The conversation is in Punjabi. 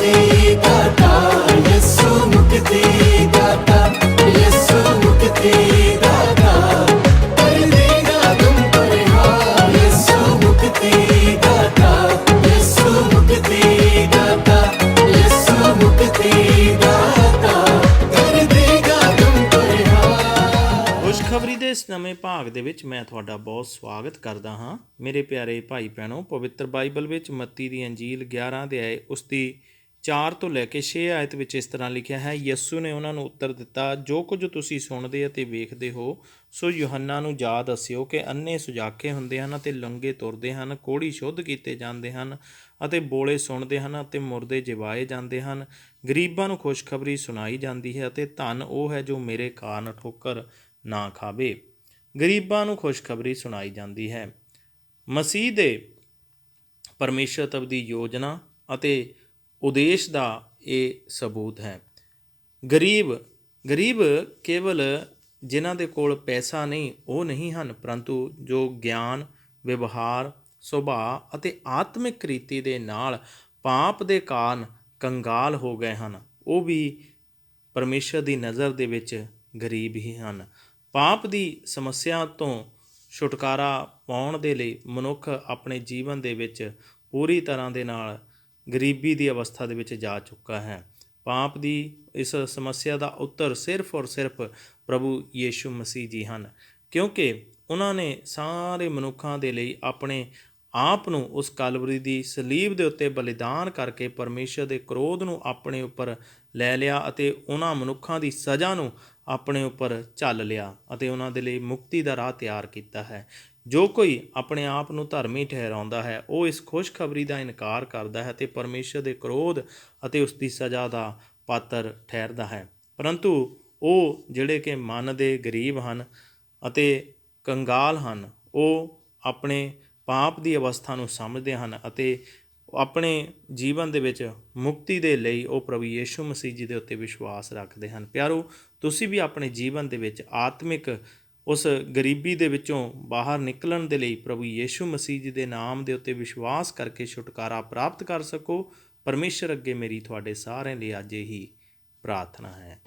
ਮੁਕਤੀ ਖੁਸ਼ਖਬਰੀ ਦੇ ਇਸ ਨਵੇਂ ਭਾਗ ਦੇ ਵਿੱਚ ਮੈਂ ਤੁਹਾਡਾ ਬਹੁਤ ਸਵਾਗਤ ਕਰਦਾ ਹਾਂ ਮੇਰੇ ਪਿਆਰੇ ਭਾਈ ਭੈਣੋ ਪਵਿੱਤਰ ਬਾਈਬਲ ਵਿੱਚ ਮੱਤੀ ਦੀ ਅੰਜੀਲ 11 ਅਧਿਆਏ ਉਸ ਦੀ 4 ਤੋਂ ਲੈ ਕੇ 6 ਆਇਤ ਵਿੱਚ ਇਸ ਤਰ੍ਹਾਂ ਲਿਖਿਆ ਹੈ, ਯਿਸੂ ਨੇ ਉਹਨਾਂ ਨੂੰ ਉੱਤਰ ਦਿੱਤਾ, ਜੋ ਕੁਝ ਤੁਸੀਂ ਸੁਣਦੇ ਅਤੇ ਵੇਖਦੇ ਹੋ, ਸੋ ਯੋਹੰਨਾ ਨੂੰ ਯਾਦ ਦੱਸਿਓ ਕਿ ਅੰਨੇ ਸੁਜਾਖੇ ਹੁੰਦੇ ਹਨ ਅਤੇ ਲੰਗੇ ਤੁਰਦੇ ਹਨ, ਕੋੜੀ ਸ਼ੁੱਧ ਕੀਤੇ ਜਾਂਦੇ ਹਨ ਅਤੇ ਬੋਲੇ ਸੁਣਦੇ ਹਨ ਅਤੇ ਮੁਰਦੇ ਜਿਵਾਏ ਜਾਂਦੇ ਹਨ। ਗਰੀਬਾਂ ਨੂੰ ਖੁਸ਼ਖਬਰੀ ਸੁਣਾਈ ਜਾਂਦੀ ਹੈ ਅਤੇ ਧਨ ਉਹ ਹੈ ਜੋ ਮੇਰੇ ਕਾਰਨ ਠੋਕਰ ਨਾ ਖਾਵੇ। ਗਰੀਬਾਂ ਨੂੰ ਖੁਸ਼ਖਬਰੀ ਸੁਣਾਈ ਜਾਂਦੀ ਹੈ। ਮਸੀਹ ਦੇ ਪਰਮੇਸ਼ਰ ਤਬ ਦੀ ਯੋਜਨਾ ਅਤੇ ਉਦੇਸ਼ ਦਾ ਇਹ ਸਬੂਤ ਹੈ। ਗਰੀਬ ਗਰੀਬ ਕੇਵਲ ਜਿਨ੍ਹਾਂ ਦੇ ਕੋਲ ਪੈਸਾ ਨਹੀਂ, ਉਹ ਨਹੀਂ ਹਨ, ਪਰੰਤੂ ਜੋ ਗਿਆਨ, ਵਿਵਹਾਰ, ਸੁਭਾਅ ਅਤੇ ਆਤਮਿਕ ਰੀਤੀ ਦੇ ਨਾਲ ਪਾਪ ਦੇ ਕਾਰਨ ਕੰਗਾਲ ਹੋ ਗਏ ਹਨ, ਉਹ ਵੀ ਪਰਮੇਸ਼ਰ ਦੀ ਨਜ਼ਰ ਦੇ ਵਿੱਚ ਗਰੀਬ ਹੀ ਹਨ। ਪਾਪ ਦੀ ਸਮੱਸਿਆ ਤੋਂ ਛੁਟਕਾਰਾ ਪਾਉਣ ਦੇ ਲਈ ਮਨੁੱਖ ਆਪਣੇ ਜੀਵਨ ਦੇ ਵਿੱਚ ਪੂਰੀ ਤਰ੍ਹਾਂ ਦੇ ਨਾਲ ਗਰੀਬੀ ਦੀ ਅਵਸਥਾ ਦੇ ਵਿੱਚ ਜਾ ਚੁੱਕਾ ਹੈ। ਪਾਪ ਦੀ ਇਸ ਸਮੱਸਿਆ ਦਾ ਉੱਤਰ ਸਿਰਫ ਔਰ ਸਿਰਫ ਪ੍ਰਭੂ ਯੀਸ਼ੂ ਮਸੀਹ ਜੀ ਹਨ, ਕਿਉਂਕਿ ਉਹਨਾਂ ਨੇ ਸਾਰੇ ਮਨੁੱਖਾਂ ਦੇ ਲਈ ਆਪਣੇ ਆਪ ਨੂੰ ਉਸ ਕਲਵਰੀ ਦੀ ਸਲੀਬ ਦੇ ਉੱਤੇ ਬਲੀਦਾਨ ਕਰਕੇ ਪਰਮੇਸ਼ਰ ਦੇ ਕ੍ਰੋਧ ਨੂੰ ਆਪਣੇ ਉੱਪਰ ਲੈ ਲਿਆ ਅਤੇ ਉਹਨਾਂ ਮਨੁੱਖਾਂ ਦੀ ਸਜ਼ਾ ਨੂੰ ਆਪਣੇ ਉੱਪਰ ਝੱਲ ਲਿਆ ਅਤੇ ਉਹਨਾਂ ਦੇ ਲਈ ਮੁਕਤੀ ਦਾ ਰਾਹ ਤਿਆਰ ਕੀਤਾ ਹੈ। ਜੋ ਕੋਈ ਆਪਣੇ ਆਪ ਨੂੰ ਧਰਮੀ ਠਹਿਰਾਉਂਦਾ ਹੈ, ਉਹ ਇਸ ਖੁਸ਼ਖਬਰੀ ਦਾ ਇਨਕਾਰ ਕਰਦਾ ਹੈ ਤੇ ਪਰਮੇਸ਼ਰ ਦੇ ਕ੍ਰੋਧ ਅਤੇ ਉਸ ਦੀ ਸਜ਼ਾ ਦਾ ਪਾਤਰ ਠਹਿਰਦਾ ਹੈ। ਪਰੰਤੂ ਉਹ ਜਿਹੜੇ ਕਿ ਮਨ ਦੇ ਗਰੀਬ ਹਨ ਅਤੇ ਕੰਗਾਲ ਹਨ, ਉਹ ਆਪਣੇ ਪਾਪ ਦੀ ਅਵਸਥਾ ਨੂੰ ਸਮਝਦੇ ਹਨ ਅਤੇ ਆਪਣੇ ਜੀਵਨ ਦੇ ਵਿੱਚ ਮੁਕਤੀ ਦੇ ਲਈ ਉਹ ਪ੍ਰਭੂ ਯੀਸ਼ੂ ਮਸੀਹ ਜੀ ਦੇ ਉੱਤੇ ਵਿਸ਼ਵਾਸ ਰੱਖਦੇ ਹਨ। ਪਿਆਰੋ, ਤੁਸੀਂ ਵੀ ਆਪਣੇ ਜੀਵਨ ਦੇ ਵਿੱਚ ਆਤਮਿਕ ਉਸ ਗਰੀਬੀ ਦੇ ਵਿੱਚੋਂ ਬਾਹਰ ਨਿਕਲਣ ਦੇ ਲਈ ਪ੍ਰਭੂ ਯੀਸ਼ੂ ਮਸੀਹ ਜੀ ਦੇ ਨਾਮ ਦੇ ਉੱਤੇ ਵਿਸ਼ਵਾਸ ਕਰਕੇ ਛੁਟਕਾਰਾ ਪ੍ਰਾਪਤ ਕਰ ਸਕੋ, ਪਰਮੇਸ਼ਰ ਅੱਗੇ ਮੇਰੀ ਤੁਹਾਡੇ ਸਾਰਿਆਂ ਲਈ ਅੱਜ ਇਹੀ ਪ੍ਰਾਰਥਨਾ ਹੈ।